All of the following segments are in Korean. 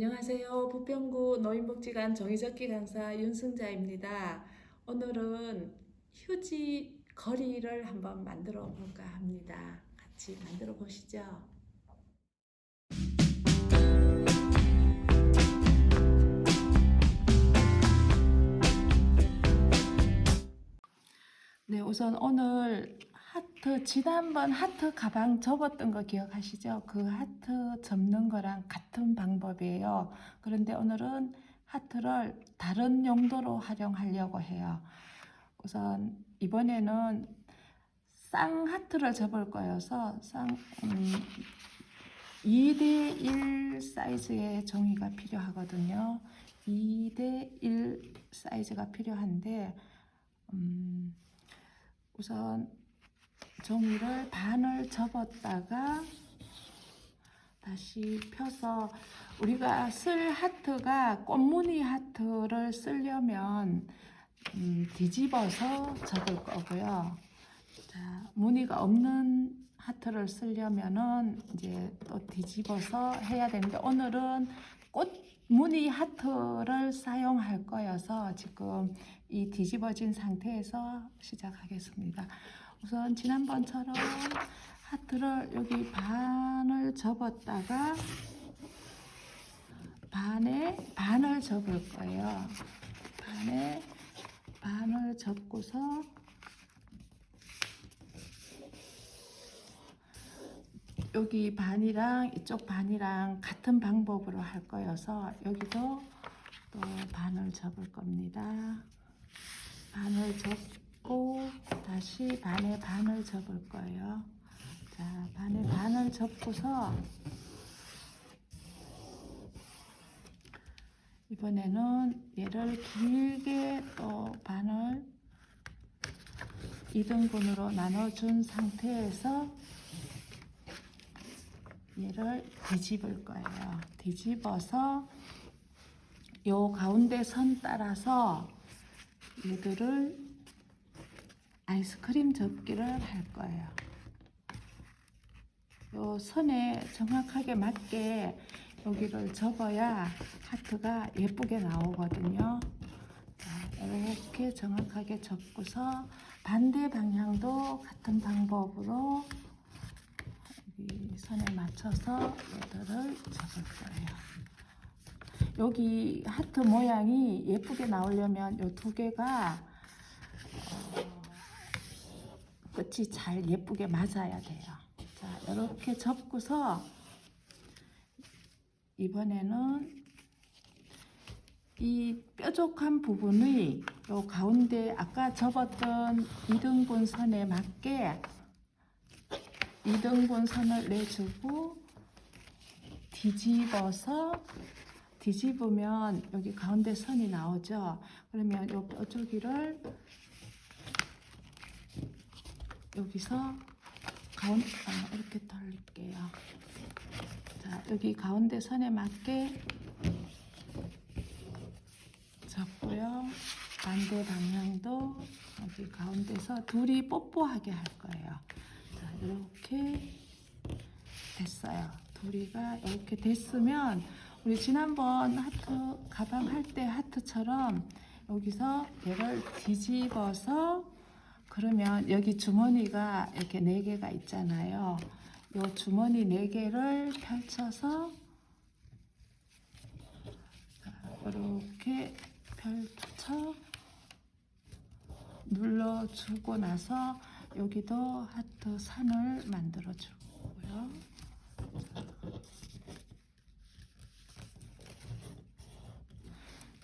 안녕하세요. 부평구 노인복지관 정의적기 강사 윤승자입니다. 오늘은 휴지 거리를 한번 만들어 볼까 합니다. 같이 만들어 보시죠. 네, 우선 오늘 하트 지난번 하트 가방 접었던 거 기억하시죠? 그 하트 접는 거랑 같은 방법이에요. 그런데 오늘은 하트를 다른 용도로 활용하려고 해요. 우선 이번에는 쌍하트를 접을 거여서 쌍 음, 2대1 사이즈의 종이가 필요하거든요. 2대1 사이즈가 필요한데 음, 우선 종이를 반을 접었다가 다시 펴서 우리가 쓸 하트가 꽃무늬 하트를 쓰려면 음, 뒤집어서 접을 거고요. 자, 무늬가 없는 하트를 쓰려면은 이제 또 뒤집어서 해야 되는데 오늘은 꽃 무늬 하트를 사용할 거여서 지금 이 뒤집어진 상태에서 시작하겠습니다. 우선 지난번처럼 하트를 여기 반을 접었다가 반에 반을 접을 거예요. 반에 반을 접고서 여기 반이랑 이쪽 반이랑 같은 방법으로 할 거여서 여기도 또 반을 접을 겁니다. 반을 접고 다시 반에 반을 접을 거예요. 자, 반에 반을 접고서 이번에는 얘를 길게 또 반을 2등분으로 나눠준 상태에서 얘를 뒤집을 거예요. 뒤집어서 요 가운데 선 따라서 얘들을 아이스크림 접기를 할 거예요. 요 선에 정확하게 맞게 여기를 접어야 하트가 예쁘게 나오거든요. 자, 이렇게 정확하게 접고서 반대 방향도 같은 방법으로 여기 선에 맞춰서 얘들을 접을 거예요. 여기 하트 모양이 예쁘게 나오려면 이 두 개가 어, 끝이 잘 예쁘게 맞아야 돼요. 자, 이렇게 접고서 이번에는 이 뾰족한 부분의 요 가운데 아까 접었던 2등분 선에 맞게 2등분 선을 내주고 뒤집어서 뒤집으면 여기 가운데 선이 나오죠. 그러면 요 뾰족이를 여기서 가운 아, 이렇게 돌릴게요. 자 여기 가운데 선에 맞게 잡고요. 반대 방향도 여기 가운데서 둘이 뽀뽀하게 할 거예요. 자 이렇게 됐어요. 둘이가 이렇게 됐으면 우리 지난번 하트 가방 할 때 하트처럼 여기서 얘를 뒤집어서 그러면 여기 주머니가 이렇게 네 개가 있잖아요. 요 주머니 네 개를 펼쳐서 이렇게 펼쳐 눌러주고 나서 여기도 하트 산을 만들어 주고요.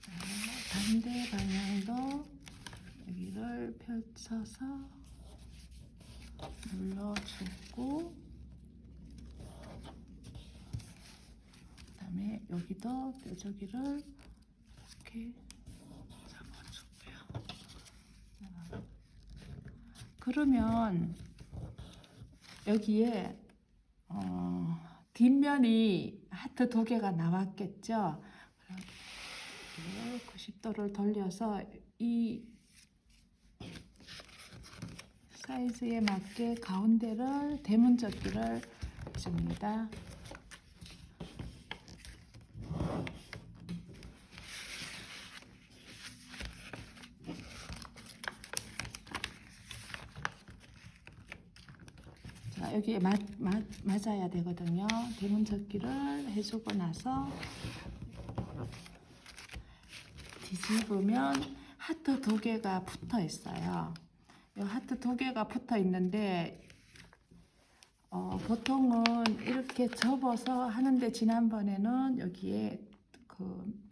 자, 반대 방향도 를 펼쳐서 눌러주고 그 다음에 여기도 뾰족이를 이렇게 잡아주고요. 그러면 여기에 어, 뒷면이 하트 두 개가 나왔겠죠. 이렇게 90도를 돌려서 이 사이즈에 맞게 가운데를 대문짝기를 줍니다. 자, 여기에 맞, 맞, 맞아야 되거든요. 대문짝기를 해주고 나서 뒤집으면 하트 두 개가 붙어 있어요. 이 하트 두 개가 붙어 있는데 어, 보통은 이렇게 접어서 하는데 지난번에는 여기에 그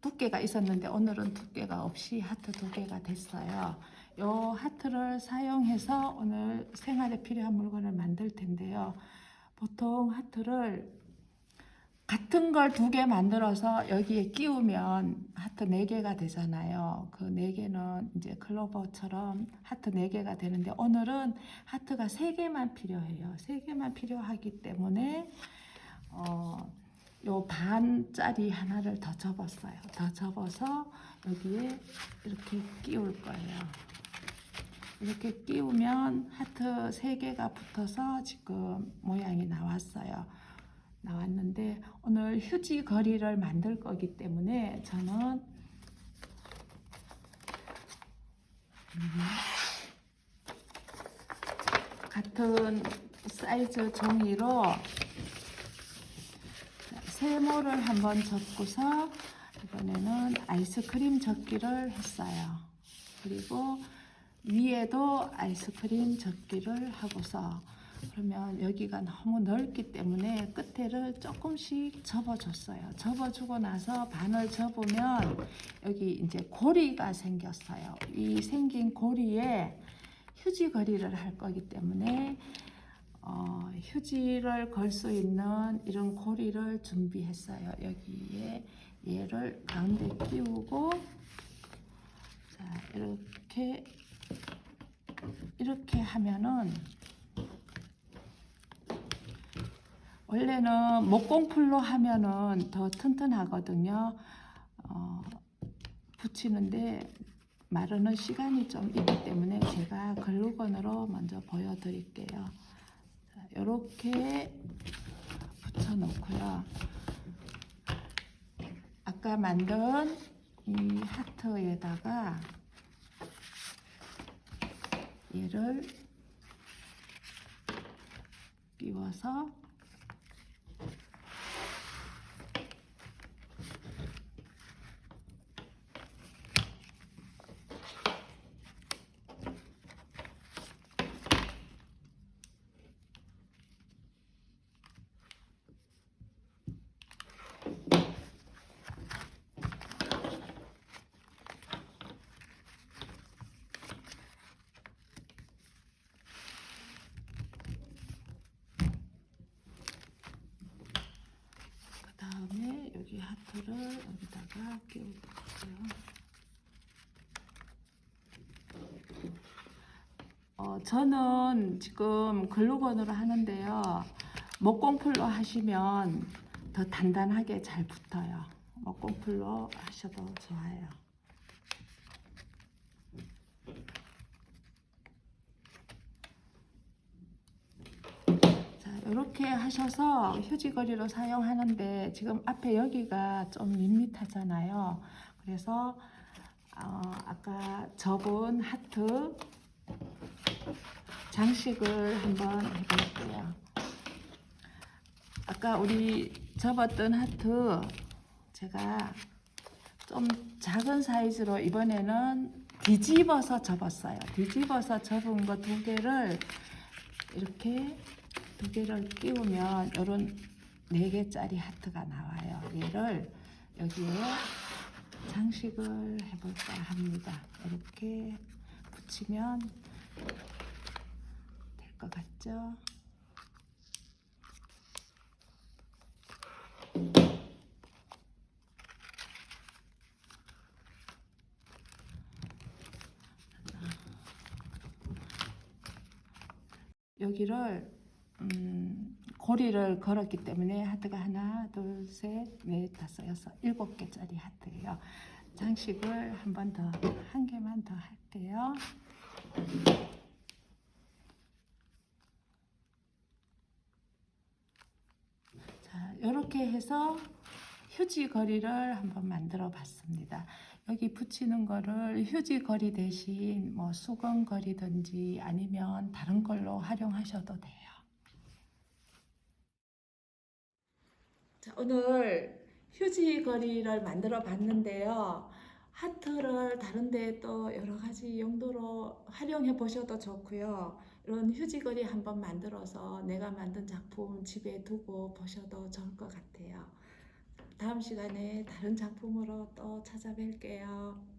두께가 있었는데 오늘은 두께가 없이 하트 두 개가 됐어요. 이 하트를 사용해서 오늘 생활에 필요한 물건을 만들 텐데요. 보통 하트를 같은 걸 두 개 만들어서 여기에 끼우면 하트 네 개가 되잖아요. 그 네 개는 이제 클로버처럼 하트 네 개가 되는데 오늘은 하트가 세 개만 필요해요. 세 개만 필요하기 때문에 어, 요 반짜리 하나를 더 접었어요. 더 접어서 여기에 이렇게 끼울 거예요. 이렇게 끼우면 하트 세 개가 붙어서 지금 모양이 나왔어요. 나왔는데 오늘 휴지 거리를 만들 거기 때문에 저는 음, 같은 사이즈 종이로 세모를 한번 접고서 이번에는 아이스크림 접기를 했어요. 그리고 위에도 아이스크림 접기를 하고서 그러면 여기가 너무 넓기 때문에 끝에를 조금씩 접어줬어요. 접어주고 나서 반을 접으면 여기 이제 고리가 생겼어요. 이 생긴 고리에 휴지 거리를 할 거기 때문에 어, 휴지를 걸 수 있는 이런 고리를 준비했어요. 여기에 얘를 가운데 끼우고 자 이렇게 이렇게 하면은 원래는 목공풀로 하면은 더 튼튼하거든요. 어, 붙이는데 마르는 시간이 좀 있기 때문에 제가 글루건으로 먼저 보여드릴게요. 이렇게 붙여놓고요. 아까 만든 이 하트에다가 얘를 끼워서 그 다음에 여기 하트를 여기다가 끼워볼게요. 어, 저는 지금 글루건으로 하는데요. 목공풀로 하시면 더 단단하게 잘 붙어요. 목공풀로 하셔도 좋아요. 자, 이렇게 하셔서 휴지거리로 사용하는데 지금 앞에 여기가 좀 밋밋하잖아요. 그래서 어, 아까 접은 하트 장식을 한번 해볼게요. 아까 우리 접었던 하트 제가 좀 작은 사이즈로 이번에는 뒤집어서 접었어요. 뒤집어서 접은 거 두 개를 이렇게 두 개를 끼우면 이런 네 개짜리 하트가 나와요. 얘를 여기에 장식을 해볼까 합니다. 이렇게 붙이면 될 것 같죠? 여기를 음, 고리를 걸었기 때문에 하트가 하나, 둘, 셋, 넷, 다섯, 여섯, 일곱 개짜리 하트예요. 장식을 한 번 더, 한 개만 더 할게요. 자, 이렇게 해서 휴지 거리를 한번 만들어 봤습니다. 여기 붙이는 거를 휴지 거리 대신 뭐 수건 거리든지 아니면 다른 걸로 활용하셔도 돼요. 자, 오늘 휴지 거리를 만들어 봤는데요. 하트를 다른데 또 여러 가지 용도로 활용해 보셔도 좋고요. 이런 휴지 거리 한번 만들어서 내가 만든 작품 집에 두고 보셔도 좋을 것 같아요. 다음 시간에 다른 작품으로 또 찾아뵐게요.